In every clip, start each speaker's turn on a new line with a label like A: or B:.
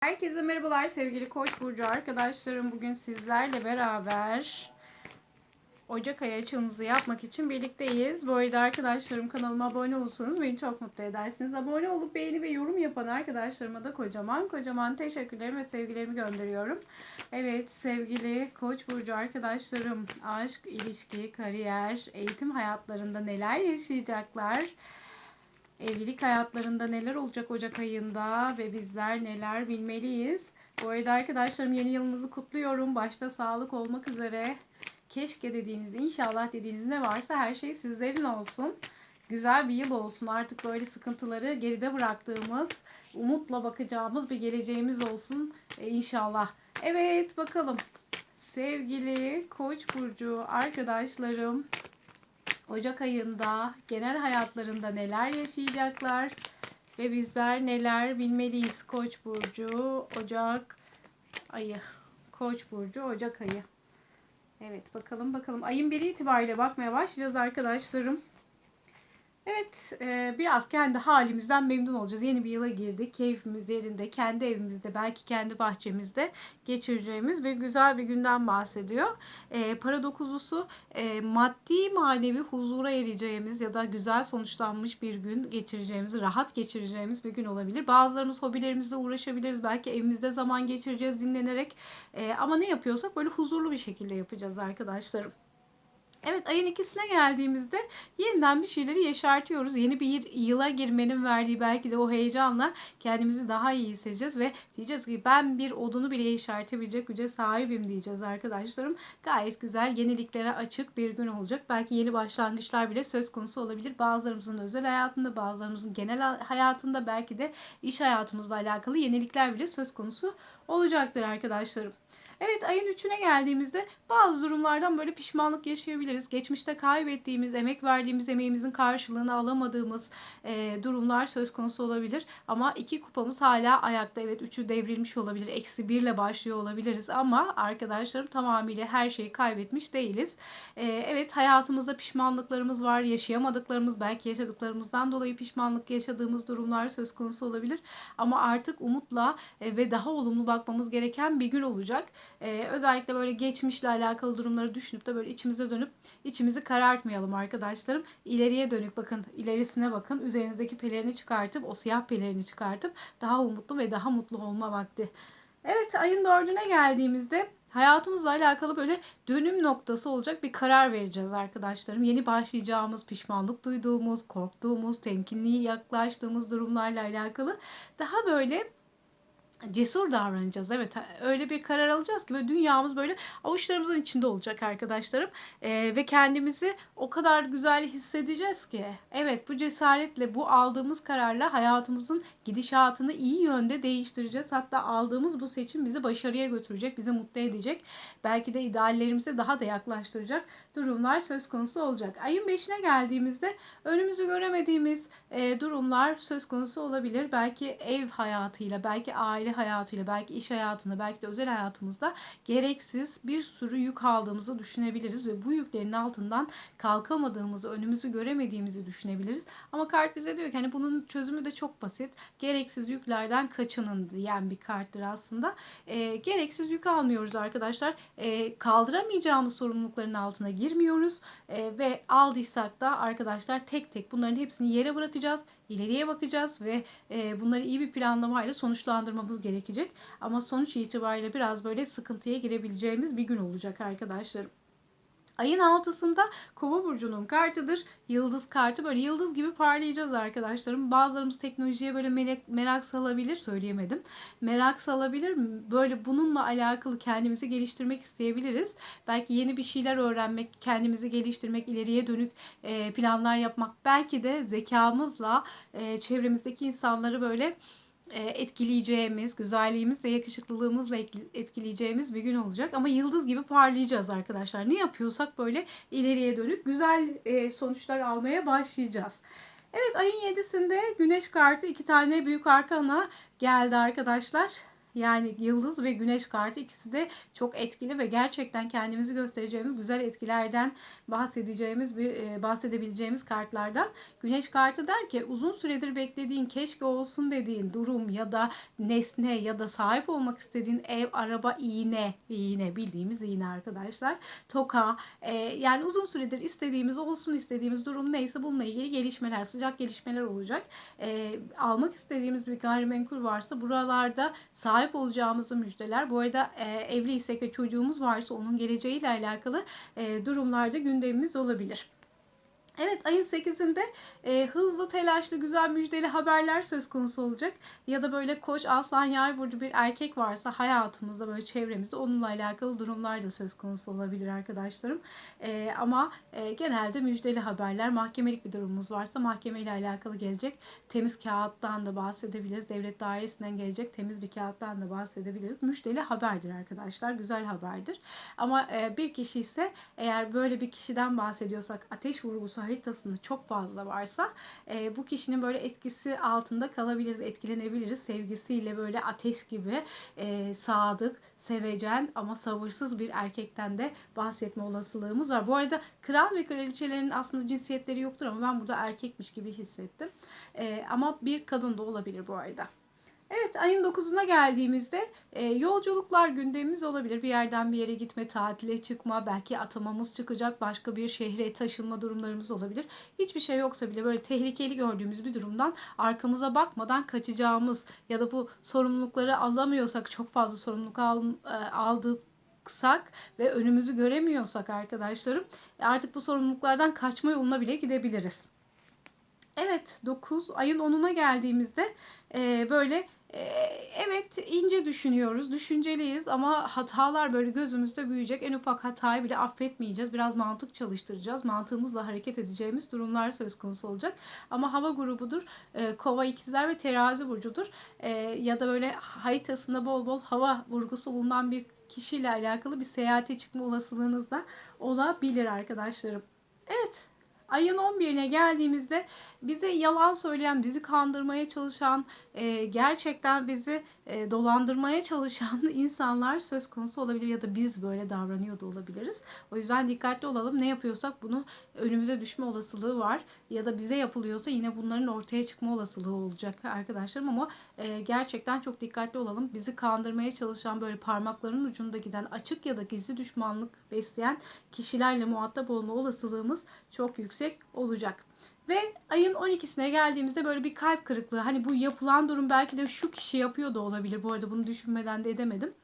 A: Herkese merhabalar sevgili Koç burcu arkadaşlarım. Bugün sizlerle beraber Ocak ayı açılımımızı yapmak için birlikteyiz. Bu arada arkadaşlarım kanalıma abone olursanız beni çok mutlu edersiniz. Abone olup beğeni ve yorum yapan arkadaşlarıma da kocaman kocaman teşekkürlerimi ve sevgilerimi gönderiyorum. Evet sevgili Koç burcu arkadaşlarım aşk, ilişki, kariyer, eğitim hayatlarında neler yaşayacaklar? Evlilik hayatlarında neler olacak Ocak ayında ve bizler neler bilmeliyiz. Bu arada arkadaşlarım yeni yılınızı kutluyorum. Başta sağlık olmak üzere. Keşke dediğiniz, inşallah dediğiniz ne varsa her şey sizlerin olsun. Güzel bir yıl olsun. Artık böyle sıkıntıları geride bıraktığımız, umutla bakacağımız bir geleceğimiz olsun e, inşallah. Evet bakalım. Sevgili Koç burcu arkadaşlarım Ocak ayında genel hayatlarında neler yaşayacaklar ve bizler neler bilmeliyiz Koç burcu Ocak ayı. Koç burcu Ocak ayı. Evet bakalım bakalım. Ayın biri itibariyle bakmaya başlayacağız arkadaşlarım. Evet, e, biraz kendi halimizden memnun olacağız. Yeni bir yıla girdik. Keyfimiz yerinde, kendi evimizde, belki kendi bahçemizde geçireceğimiz bir güzel bir günden bahsediyor. E, para dokuzusu e, maddi manevi huzura ereceğimiz ya da güzel sonuçlanmış bir gün geçireceğimiz, rahat geçireceğimiz bir gün olabilir. Bazılarımız hobilerimizle uğraşabiliriz. Belki evimizde zaman geçireceğiz dinlenerek. Ama ne yapıyorsak böyle huzurlu bir şekilde yapacağız arkadaşlarım. Evet ayın ikisine geldiğimizde yeniden bir şeyleri yeşertiyoruz. Yeni bir yıla girmenin verdiği belki de o heyecanla kendimizi daha iyi hissedeceğiz ve diyeceğiz ki ben bir odunu bile yeşertebilecek güce sahibim diyeceğiz arkadaşlarım. Gayet güzel yeniliklere açık bir gün olacak. Belki yeni başlangıçlar bile söz konusu olabilir. Bazılarımızın özel hayatında, bazılarımızın genel hayatında belki de iş hayatımızla alakalı yenilikler bile söz konusu olacaktır arkadaşlarım. Evet ayın 3'üne geldiğimizde bazı durumlardan böyle pişmanlık yaşayabiliriz. Geçmişte kaybettiğimiz, emek verdiğimiz emeğimizin karşılığını alamadığımız e, durumlar söz konusu olabilir. Ama iki kupamız hala ayakta. Evet üçü devrilmiş olabilir. Eksi birle başlıyor olabiliriz. Ama arkadaşlarım tamamıyla her şeyi kaybetmiş değiliz. E, evet hayatımızda pişmanlıklarımız var. Yaşayamadıklarımız, belki yaşadıklarımızdan dolayı pişmanlık yaşadığımız durumlar söz konusu olabilir. Ama artık umutla e, ve daha olumlu bakmamız gereken bir gün olacak. Ee, özellikle böyle geçmişle alakalı durumları düşünüp de böyle içimize dönüp içimizi karartmayalım arkadaşlarım. İleriye dönük bakın, ilerisine bakın. Üzerinizdeki pelerini çıkartıp, o siyah pelerini çıkartıp daha umutlu ve daha mutlu olma vakti. Evet ayın dördüne geldiğimizde hayatımızla alakalı böyle dönüm noktası olacak bir karar vereceğiz arkadaşlarım. Yeni başlayacağımız, pişmanlık duyduğumuz, korktuğumuz, temkinli yaklaştığımız durumlarla alakalı daha böyle cesur davranacağız. Evet öyle bir karar alacağız ki böyle dünyamız böyle avuçlarımızın içinde olacak arkadaşlarım. Ee, ve kendimizi o kadar güzel hissedeceğiz ki. Evet bu cesaretle bu aldığımız kararla hayatımızın gidişatını iyi yönde değiştireceğiz. Hatta aldığımız bu seçim bizi başarıya götürecek, bizi mutlu edecek. Belki de ideallerimize daha da yaklaştıracak durumlar söz konusu olacak. Ayın 5'ine geldiğimizde önümüzü göremediğimiz e, durumlar söz konusu olabilir. Belki ev hayatıyla, belki aile aile hayatıyla, belki iş hayatında, belki de özel hayatımızda gereksiz bir sürü yük aldığımızı düşünebiliriz ve bu yüklerin altından kalkamadığımızı, önümüzü göremediğimizi düşünebiliriz. Ama kart bize diyor ki hani bunun çözümü de çok basit. Gereksiz yüklerden kaçının diyen bir karttır aslında. E, gereksiz yük almıyoruz arkadaşlar. E, kaldıramayacağımız sorumlulukların altına girmiyoruz e, ve aldıysak da arkadaşlar tek tek bunların hepsini yere bırakacağız ileriye bakacağız ve e, bunları iyi bir planlamayla sonuçlandırmamız gerekecek. Ama sonuç itibariyle biraz böyle sıkıntıya girebileceğimiz bir gün olacak arkadaşlarım. Ayın altısında Kova burcunun kartıdır. Yıldız kartı böyle yıldız gibi parlayacağız arkadaşlarım. Bazılarımız teknolojiye böyle merak, merak salabilir söyleyemedim. Merak salabilir. Böyle bununla alakalı kendimizi geliştirmek isteyebiliriz. Belki yeni bir şeyler öğrenmek, kendimizi geliştirmek, ileriye dönük e, planlar yapmak. Belki de zekamızla e, çevremizdeki insanları böyle etkileyeceğimiz, güzelliğimizle, yakışıklılığımızla etkileyeceğimiz bir gün olacak. Ama yıldız gibi parlayacağız arkadaşlar. Ne yapıyorsak böyle ileriye dönük güzel e, sonuçlar almaya başlayacağız. Evet ayın 7'sinde güneş kartı iki tane büyük arkana geldi arkadaşlar. Yani yıldız ve güneş kartı ikisi de çok etkili ve gerçekten kendimizi göstereceğimiz güzel etkilerden bahsedeceğimiz bir e, bahsedebileceğimiz kartlardan. Güneş kartı der ki uzun süredir beklediğin keşke olsun dediğin durum ya da nesne ya da sahip olmak istediğin ev, araba, iğne, iğne bildiğimiz iğne arkadaşlar. Toka e, yani uzun süredir istediğimiz olsun istediğimiz durum neyse bununla ilgili gelişmeler, sıcak gelişmeler olacak. E, almak istediğimiz bir gayrimenkul varsa buralarda sahip olacağımızı müjdeler. Bu arada e, evliysek ve çocuğumuz varsa onun geleceğiyle alakalı e, durumlarda gündemimiz olabilir. Evet ayın 8'inde e, hızlı telaşlı güzel müjdeli haberler söz konusu olacak. Ya da böyle koç aslan yay burcu bir erkek varsa hayatımızda böyle çevremizde onunla alakalı durumlar da söz konusu olabilir arkadaşlarım. E, ama e, genelde müjdeli haberler mahkemelik bir durumumuz varsa mahkemeyle alakalı gelecek. Temiz kağıttan da bahsedebiliriz. Devlet dairesinden gelecek temiz bir kağıttan da bahsedebiliriz. Müjdeli haberdir arkadaşlar. Güzel haberdir. Ama e, bir kişi ise eğer böyle bir kişiden bahsediyorsak ateş vurgusu haritasında çok fazla varsa e, bu kişinin böyle etkisi altında kalabiliriz, etkilenebiliriz. Sevgisiyle böyle ateş gibi e, sadık, sevecen ama sabırsız bir erkekten de bahsetme olasılığımız var. Bu arada kral ve kraliçelerin aslında cinsiyetleri yoktur ama ben burada erkekmiş gibi hissettim. E, ama bir kadın da olabilir bu arada. Evet ayın 9'una geldiğimizde e, yolculuklar gündemimiz olabilir. Bir yerden bir yere gitme, tatile çıkma, belki atamamız çıkacak, başka bir şehre taşınma durumlarımız olabilir. Hiçbir şey yoksa bile böyle tehlikeli gördüğümüz bir durumdan arkamıza bakmadan kaçacağımız ya da bu sorumlulukları alamıyorsak çok fazla sorumluluk al, e, aldık ve önümüzü göremiyorsak arkadaşlarım artık bu sorumluluklardan kaçma yoluna bile gidebiliriz. Evet 9 ayın 10'una geldiğimizde e, böyle e, evet ince düşünüyoruz, düşünceliyiz ama hatalar böyle gözümüzde büyüyecek. En ufak hatayı bile affetmeyeceğiz. Biraz mantık çalıştıracağız. Mantığımızla hareket edeceğimiz durumlar söz konusu olacak. Ama hava grubudur. E, kova ikizler ve terazi burcudur. E, ya da böyle haritasında bol bol hava vurgusu bulunan bir kişiyle alakalı bir seyahate çıkma olasılığınız da olabilir arkadaşlarım. Evet Ayın 11'ine geldiğimizde bize yalan söyleyen, bizi kandırmaya çalışan, e, gerçekten bizi e, dolandırmaya çalışan insanlar söz konusu olabilir ya da biz böyle davranıyor da olabiliriz. O yüzden dikkatli olalım. Ne yapıyorsak bunu önümüze düşme olasılığı var ya da bize yapılıyorsa yine bunların ortaya çıkma olasılığı olacak arkadaşlarım ama e, gerçekten çok dikkatli olalım. Bizi kandırmaya çalışan böyle parmakların ucunda giden açık ya da gizli düşmanlık besleyen kişilerle muhatap olma olasılığımız çok yüksek olacak. Ve ayın 12'sine geldiğimizde böyle bir kalp kırıklığı. Hani bu yapılan durum belki de şu kişi yapıyor da olabilir. Bu arada bunu düşünmeden de edemedim.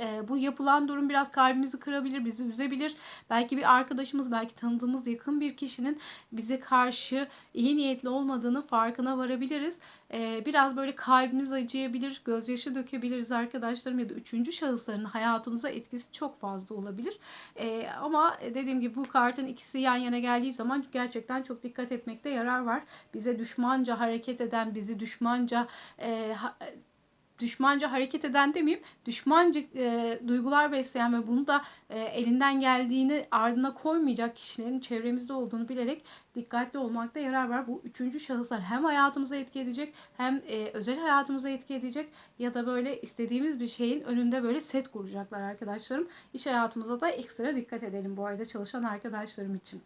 A: E, bu yapılan durum biraz kalbimizi kırabilir, bizi üzebilir. Belki bir arkadaşımız, belki tanıdığımız yakın bir kişinin bize karşı iyi niyetli olmadığını farkına varabiliriz. E, biraz böyle kalbimiz acıyabilir, gözyaşı dökebiliriz arkadaşlarım ya da üçüncü şahısların hayatımıza etkisi çok fazla olabilir. E, ama dediğim gibi bu kartın ikisi yan yana geldiği zaman gerçekten çok dikkat etmekte yarar var. Bize düşmanca hareket eden, bizi düşmanca e, düşmanca hareket eden demeyeyim, düşmanca e, duygular besleyen ve bunu da e, elinden geldiğini ardına koymayacak kişilerin çevremizde olduğunu bilerek dikkatli olmakta yarar var. Bu üçüncü şahıslar hem hayatımıza etki edecek hem e, özel hayatımıza etki edecek ya da böyle istediğimiz bir şeyin önünde böyle set kuracaklar arkadaşlarım. İş hayatımıza da ekstra dikkat edelim bu arada çalışan arkadaşlarım için.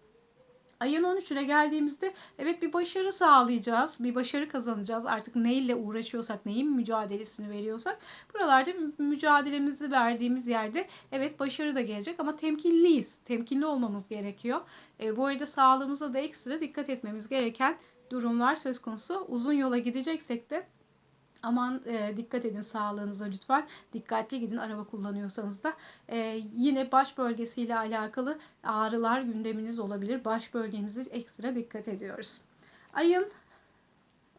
A: Ayın 13'üne geldiğimizde evet bir başarı sağlayacağız. Bir başarı kazanacağız. Artık neyle uğraşıyorsak, neyin mücadelesini veriyorsak buralarda mücadelemizi verdiğimiz yerde evet başarı da gelecek ama temkinliyiz. Temkinli olmamız gerekiyor. E, bu arada sağlığımıza da ekstra dikkat etmemiz gereken durumlar söz konusu. Uzun yola gideceksek de Aman e, dikkat edin sağlığınıza lütfen. Dikkatli gidin araba kullanıyorsanız da. E, yine baş bölgesiyle alakalı ağrılar gündeminiz olabilir. Baş bölgemize ekstra dikkat ediyoruz. Ayın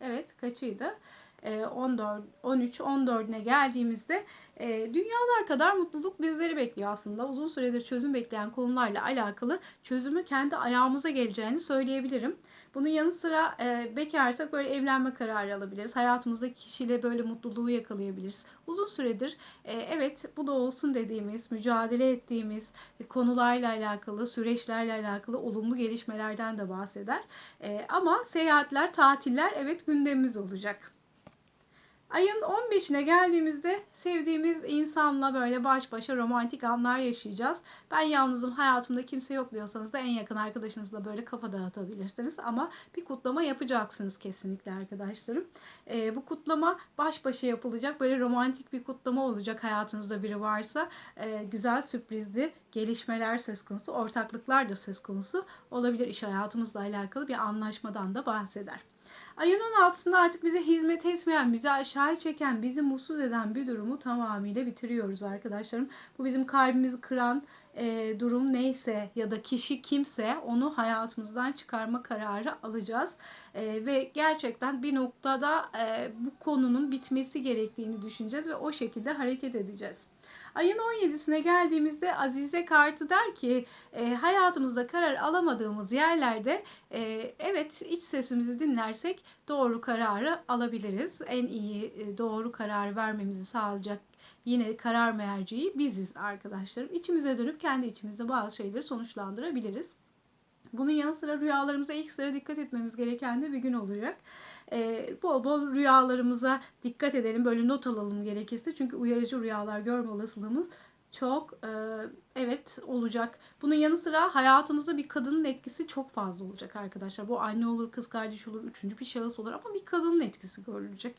A: evet kaçıydı? 14, 13, 14'üne geldiğimizde e, dünyalar kadar mutluluk bizleri bekliyor aslında. Uzun süredir çözüm bekleyen konularla alakalı çözümü kendi ayağımıza geleceğini söyleyebilirim. Bunun yanı sıra e, bekarsak böyle evlenme kararı alabiliriz. Hayatımızdaki kişiyle böyle mutluluğu yakalayabiliriz. Uzun süredir e, evet bu da olsun dediğimiz, mücadele ettiğimiz konularla alakalı, süreçlerle alakalı olumlu gelişmelerden de bahseder. Ama seyahatler, tatiller evet gündemimiz olacak. Ayın 15'ine geldiğimizde sevdiğimiz insanla böyle baş başa romantik anlar yaşayacağız. Ben yalnızım hayatımda kimse yok diyorsanız da en yakın arkadaşınızla böyle kafa dağıtabilirsiniz. Ama bir kutlama yapacaksınız kesinlikle arkadaşlarım. Ee, bu kutlama baş başa yapılacak böyle romantik bir kutlama olacak hayatınızda biri varsa. Ee, güzel sürprizli gelişmeler söz konusu, ortaklıklar da söz konusu olabilir. İş hayatımızla alakalı bir anlaşmadan da bahseder. Ayın 16'sında artık bize hizmet etmeyen, bizi aşağı çeken, bizi mutsuz eden bir durumu tamamıyla bitiriyoruz arkadaşlarım. Bu bizim kalbimizi kıran e, durum neyse ya da kişi kimse onu hayatımızdan çıkarma kararı alacağız. E, ve gerçekten bir noktada e, bu konunun bitmesi gerektiğini düşüneceğiz ve o şekilde hareket edeceğiz. Ayın 17'sine geldiğimizde Azize kartı der ki e, hayatımızda karar alamadığımız yerlerde e, evet iç sesimizi dinlersek doğru kararı alabiliriz. En iyi e, doğru karar vermemizi sağlayacak yine karar merciği biziz arkadaşlarım. İçimize dönüp kendi içimizde bazı şeyleri sonuçlandırabiliriz. Bunun yanı sıra rüyalarımıza ilk sıra dikkat etmemiz gereken de bir gün olacak. Ee, bol bol rüyalarımıza dikkat edelim. Böyle not alalım gerekirse. Çünkü uyarıcı rüyalar görme olasılığımız çok e, evet olacak. Bunun yanı sıra hayatımızda bir kadının etkisi çok fazla olacak arkadaşlar. Bu anne olur, kız kardeş olur, üçüncü bir şahıs olur ama bir kadının etkisi görülecek.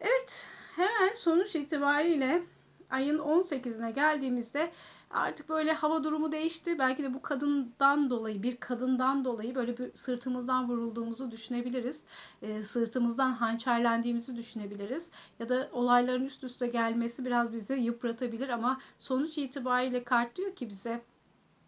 A: Evet, hemen sonuç itibariyle ayın 18'ine geldiğimizde artık böyle hava durumu değişti. Belki de bu kadından dolayı, bir kadından dolayı böyle bir sırtımızdan vurulduğumuzu düşünebiliriz. E, sırtımızdan hançerlendiğimizi düşünebiliriz. Ya da olayların üst üste gelmesi biraz bizi yıpratabilir ama sonuç itibariyle kart diyor ki bize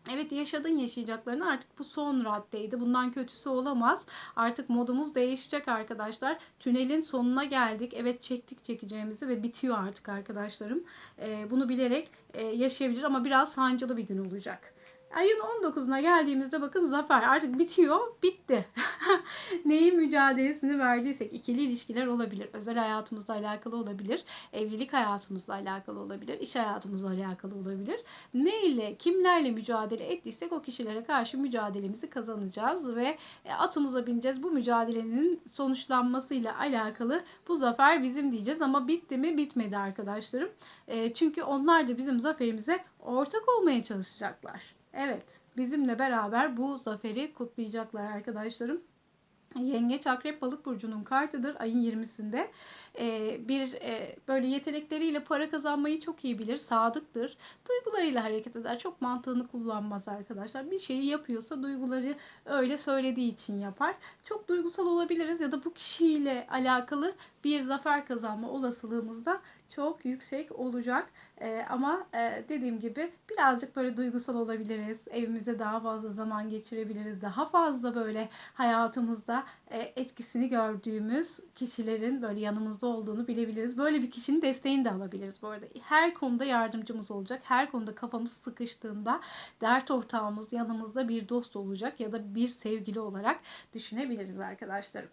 A: Evet yaşadın yaşayacaklarını artık bu son raddeydi. Bundan kötüsü olamaz. Artık modumuz değişecek arkadaşlar. Tünelin sonuna geldik. Evet çektik çekeceğimizi ve bitiyor artık arkadaşlarım. Ee, bunu bilerek e, yaşayabilir ama biraz sancılı bir gün olacak. Ayın 19'una geldiğimizde bakın zafer artık bitiyor. Bitti. Neyin mücadelesini verdiysek ikili ilişkiler olabilir. Özel hayatımızla alakalı olabilir. Evlilik hayatımızla alakalı olabilir. iş hayatımızla alakalı olabilir. Ne ile kimlerle mücadele ettiysek o kişilere karşı mücadelemizi kazanacağız ve e, atımıza bineceğiz. Bu mücadelenin sonuçlanmasıyla alakalı bu zafer bizim diyeceğiz ama bitti mi bitmedi arkadaşlarım. E, çünkü onlar da bizim zaferimize ortak olmaya çalışacaklar. Evet, bizimle beraber bu zaferi kutlayacaklar arkadaşlarım. Yengeç Akrep Balık burcunun kartıdır ayın 20'sinde. Ee, bir e, böyle yetenekleriyle para kazanmayı çok iyi bilir, sadıktır. Duygularıyla hareket eder. Çok mantığını kullanmaz arkadaşlar. Bir şeyi yapıyorsa duyguları öyle söylediği için yapar. Çok duygusal olabiliriz ya da bu kişiyle alakalı bir zafer kazanma olasılığımız da çok yüksek olacak. Ee, ama e, dediğim gibi birazcık böyle duygusal olabiliriz. Evimizde daha fazla zaman geçirebiliriz. Daha fazla böyle hayatımızda e, etkisini gördüğümüz kişilerin böyle yanımızda olduğunu bilebiliriz. Böyle bir kişinin desteğini de alabiliriz bu arada. Her konuda yardımcımız olacak. Her konuda kafamız sıkıştığında dert ortağımız yanımızda bir dost olacak ya da bir sevgili olarak düşünebiliriz arkadaşlarım.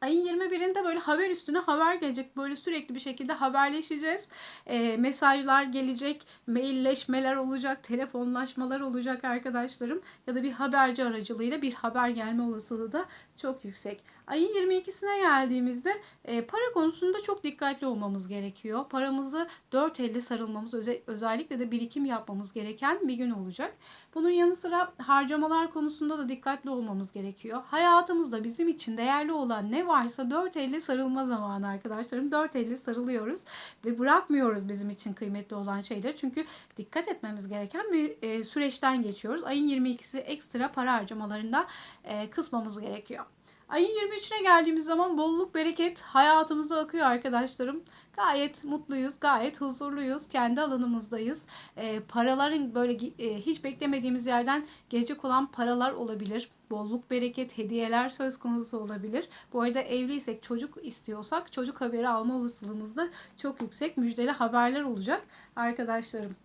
A: Ayın 21'inde böyle haber üstüne haber gelecek. Böyle sürekli bir şekilde haberleşeceğiz. E, mesajlar gelecek, mailleşmeler olacak, telefonlaşmalar olacak arkadaşlarım. Ya da bir haberci aracılığıyla bir haber gelme olasılığı da çok yüksek. Ayın 22'sine geldiğimizde e, para konusunda çok dikkatli olmamız gerekiyor. Paramızı dört elle sarılmamız, öze, özellikle de birikim yapmamız gereken bir gün olacak. Bunun yanı sıra harcamalar konusunda da dikkatli olmamız gerekiyor. Hayatımızda bizim için değerli olan ne varsa dört elle sarılma zamanı arkadaşlarım. Dört elle sarılıyoruz ve bırakmıyoruz bizim için kıymetli olan şeyleri. Çünkü dikkat etmemiz gereken bir e, süreçten geçiyoruz. Ayın 22'si ekstra para harcamalarında e, kısmamız gerekiyor. Ayın 23'üne geldiğimiz zaman bolluk bereket hayatımıza akıyor arkadaşlarım. Gayet mutluyuz, gayet huzurluyuz, kendi alanımızdayız. E, paraların böyle e, hiç beklemediğimiz yerden gelecek olan paralar olabilir. Bolluk, bereket, hediyeler söz konusu olabilir. Bu arada evliysek, çocuk istiyorsak çocuk haberi alma olasılığımız da çok yüksek. Müjdeli haberler olacak arkadaşlarım.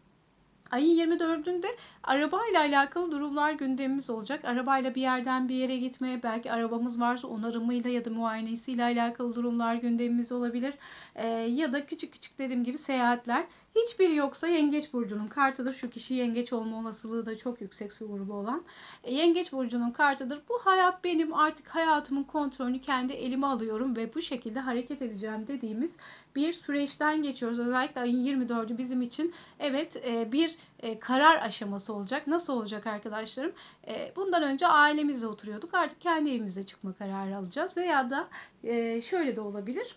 A: Ayın 24'ünde arabayla alakalı durumlar gündemimiz olacak. Arabayla bir yerden bir yere gitmeye, belki arabamız varsa onarımıyla ya da muayenesiyle alakalı durumlar gündemimiz olabilir. Ee, ya da küçük küçük dediğim gibi seyahatler Hiçbiri yoksa yengeç burcunun kartıdır. Şu kişi yengeç olma olasılığı da çok yüksek su grubu olan. E, yengeç burcunun kartıdır. Bu hayat benim artık hayatımın kontrolünü kendi elime alıyorum ve bu şekilde hareket edeceğim dediğimiz bir süreçten geçiyoruz. Özellikle ayın 24'ü bizim için evet e, bir e, karar aşaması olacak. Nasıl olacak arkadaşlarım? Bundan önce ailemizle oturuyorduk. Artık kendi evimize çıkma kararı alacağız. Veya da şöyle de olabilir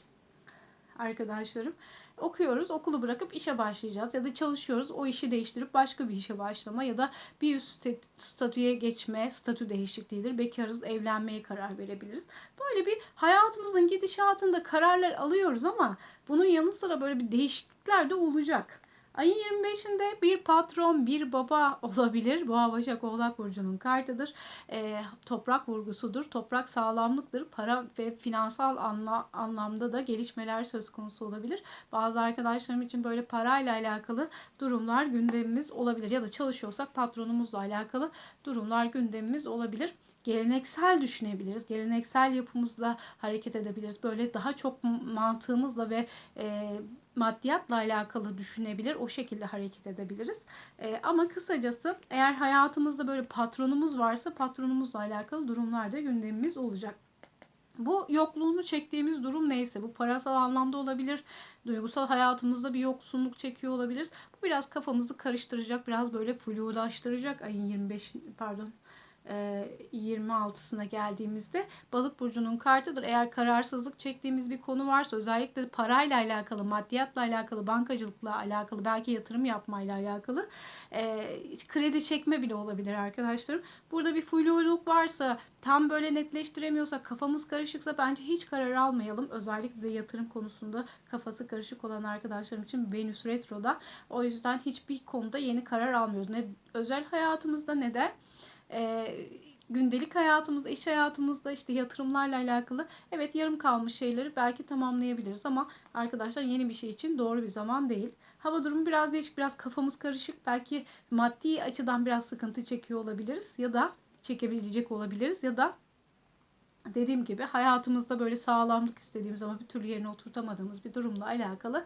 A: arkadaşlarım. Okuyoruz, okulu bırakıp işe başlayacağız ya da çalışıyoruz, o işi değiştirip başka bir işe başlama ya da bir üst statüye geçme, statü değişikliğidir. Bekarız, evlenmeye karar verebiliriz. Böyle bir hayatımızın gidişatında kararlar alıyoruz ama bunun yanı sıra böyle bir değişiklikler de olacak. Ayın 25'inde bir patron, bir baba olabilir. Boğa Başak Oğlak Burcu'nun kartıdır. E, toprak vurgusudur. Toprak sağlamlıktır. Para ve finansal anla, anlamda da gelişmeler söz konusu olabilir. Bazı arkadaşlarım için böyle parayla alakalı durumlar gündemimiz olabilir. Ya da çalışıyorsak patronumuzla alakalı durumlar gündemimiz olabilir geleneksel düşünebiliriz. Geleneksel yapımızla hareket edebiliriz. Böyle daha çok mantığımızla ve e, maddiyatla alakalı düşünebilir. O şekilde hareket edebiliriz. E, ama kısacası eğer hayatımızda böyle patronumuz varsa patronumuzla alakalı durumlar da gündemimiz olacak. Bu yokluğunu çektiğimiz durum neyse bu parasal anlamda olabilir, duygusal hayatımızda bir yoksunluk çekiyor olabiliriz. Bu biraz kafamızı karıştıracak, biraz böyle flulaştıracak ayın 25 pardon 26'sına geldiğimizde balık burcunun kartıdır. Eğer kararsızlık çektiğimiz bir konu varsa özellikle parayla alakalı, maddiyatla alakalı, bankacılıkla alakalı, belki yatırım yapmayla alakalı kredi çekme bile olabilir arkadaşlarım. Burada bir fluluk varsa, tam böyle netleştiremiyorsak, kafamız karışıksa bence hiç karar almayalım. Özellikle de yatırım konusunda kafası karışık olan arkadaşlarım için Venüs Retro'da. O yüzden hiçbir konuda yeni karar almıyoruz. Ne özel hayatımızda ne de e, gündelik hayatımızda, iş hayatımızda işte yatırımlarla alakalı evet yarım kalmış şeyleri belki tamamlayabiliriz ama arkadaşlar yeni bir şey için doğru bir zaman değil. Hava durumu biraz değişik, biraz kafamız karışık. Belki maddi açıdan biraz sıkıntı çekiyor olabiliriz ya da çekebilecek olabiliriz ya da dediğim gibi hayatımızda böyle sağlamlık istediğimiz ama bir türlü yerine oturtamadığımız bir durumla alakalı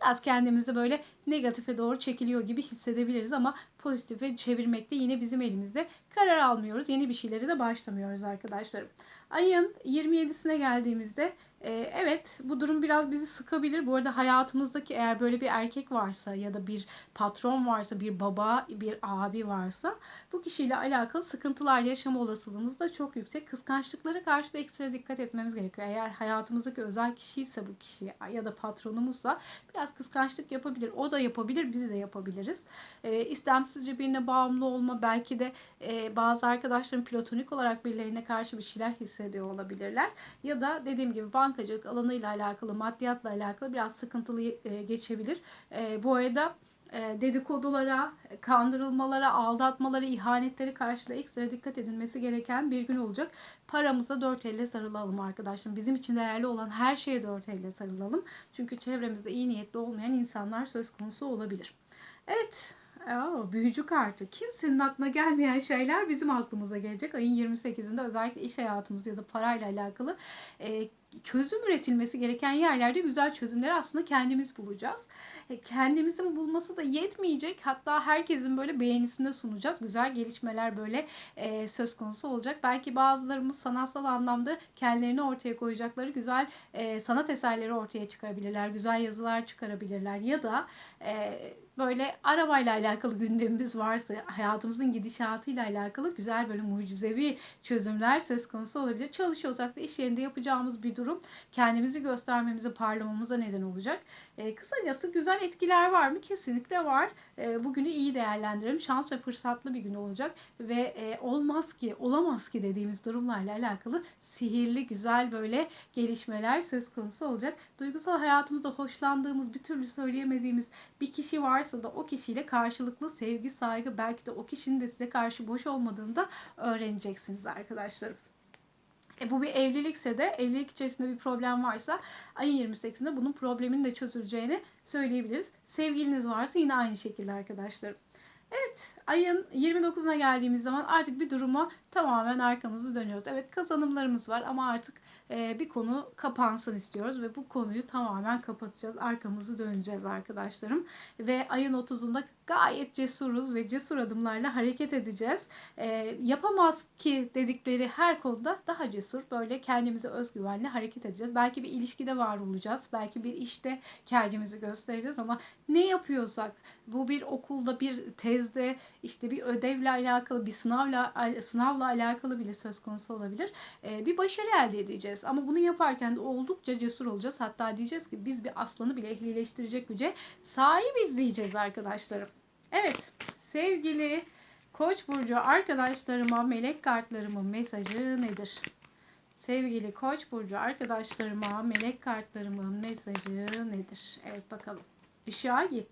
A: biraz kendimizi böyle negatife doğru çekiliyor gibi hissedebiliriz ama pozitife çevirmekte yine bizim elimizde. Karar almıyoruz. Yeni bir şeyleri de başlamıyoruz arkadaşlarım. Ayın 27'sine geldiğimizde e, evet bu durum biraz bizi sıkabilir. Bu arada hayatımızdaki eğer böyle bir erkek varsa ya da bir patron varsa, bir baba, bir abi varsa bu kişiyle alakalı sıkıntılar yaşama olasılığımız da çok yüksek. Kıskançlıklara karşı da ekstra dikkat etmemiz gerekiyor. Eğer hayatımızdaki özel kişi ise bu kişi ya da patronumuzsa biraz kıskançlık yapabilir. O da yapabilir, biz de yapabiliriz. E, istemsizce birine bağımlı olma, belki de e, bazı arkadaşların platonik olarak birilerine karşı bir şeyler hissediyor olabilirler. Ya da dediğim gibi bankacılık alanıyla alakalı, maddiyatla alakalı biraz sıkıntılı e, geçebilir. E, bu arada e, dedikodulara, kandırılmalara, aldatmalara, ihanetlere karşı da ekstra dikkat edilmesi gereken bir gün olacak. Paramıza dört elle sarılalım arkadaşlar. Bizim için değerli olan her şeye dört elle sarılalım. Çünkü çevremizde iyi niyetli olmayan insanlar söz konusu olabilir. Evet, Aa, büyücü kartı. Kimsenin aklına gelmeyen şeyler bizim aklımıza gelecek. Ayın 28'inde özellikle iş hayatımız ya da parayla alakalı e, çözüm üretilmesi gereken yerlerde güzel çözümleri aslında kendimiz bulacağız. E, kendimizin bulması da yetmeyecek. Hatta herkesin böyle beğenisinde sunacağız. Güzel gelişmeler böyle e, söz konusu olacak. Belki bazılarımız sanatsal anlamda kendilerini ortaya koyacakları güzel e, sanat eserleri ortaya çıkarabilirler. Güzel yazılar çıkarabilirler. Ya da e, böyle arabayla alakalı gündemimiz varsa hayatımızın gidişatıyla alakalı güzel böyle mucizevi çözümler söz konusu olabilir. Çalışıyorsak da iş yerinde yapacağımız bir durum kendimizi göstermemize, parlamamıza neden olacak. E, kısacası güzel etkiler var mı? Kesinlikle var. E, bugünü iyi değerlendirelim. Şans ve fırsatlı bir gün olacak ve e, olmaz ki, olamaz ki dediğimiz durumlarla alakalı sihirli, güzel böyle gelişmeler söz konusu olacak. Duygusal hayatımızda hoşlandığımız, bir türlü söyleyemediğimiz bir kişi varsa da o kişiyle karşılıklı sevgi, saygı, belki de o kişinin de size karşı boş olmadığını da öğreneceksiniz arkadaşlarım. E, bu bir evlilikse de evlilik içerisinde bir problem varsa ayın 28'inde bunun problemin de çözüleceğini söyleyebiliriz. Sevgiliniz varsa yine aynı şekilde arkadaşlarım. Evet ayın 29'una geldiğimiz zaman artık bir duruma tamamen arkamızı dönüyoruz. Evet kazanımlarımız var ama artık bir konu kapansın istiyoruz ve bu konuyu tamamen kapatacağız. Arkamızı döneceğiz arkadaşlarım. Ve ayın 30'unda gayet cesuruz ve cesur adımlarla hareket edeceğiz. E, yapamaz ki dedikleri her konuda daha cesur böyle kendimize özgüvenle hareket edeceğiz. Belki bir ilişkide var olacağız. Belki bir işte kendimizi göstereceğiz ama ne yapıyorsak bu bir okulda bir tezde işte bir ödevle alakalı bir sınavla sınavla alakalı bile söz konusu olabilir. Ee, bir başarı elde edeceğiz ama bunu yaparken de oldukça cesur olacağız. Hatta diyeceğiz ki biz bir aslanı bile ehlileştirecek güce sahibiz diyeceğiz arkadaşlarım. Evet sevgili Koç burcu arkadaşlarıma melek kartlarımın mesajı nedir? Sevgili Koç burcu arkadaşlarıma melek kartlarımın mesajı nedir? Evet bakalım. Işığa git.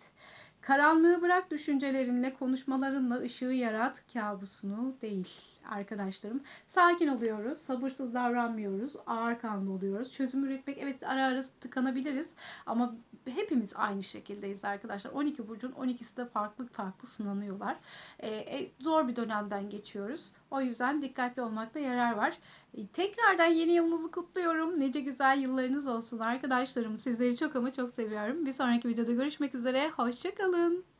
A: Karanlığı bırak düşüncelerinle, konuşmalarınla ışığı yarat, kabusunu değil arkadaşlarım. Sakin oluyoruz, sabırsız davranmıyoruz, ağır kanlı oluyoruz. Çözüm üretmek evet ara ara tıkanabiliriz ama hepimiz aynı şekildeyiz arkadaşlar. 12 burcun 12'si de farklı farklı sınanıyorlar. Ee, e, zor bir dönemden geçiyoruz. O yüzden dikkatli olmakta yarar var. E, tekrardan yeni yılınızı kutluyorum. Nice güzel yıllarınız olsun arkadaşlarım. Sizleri çok ama çok seviyorum. Bir sonraki videoda görüşmek üzere. Hoşçakalın.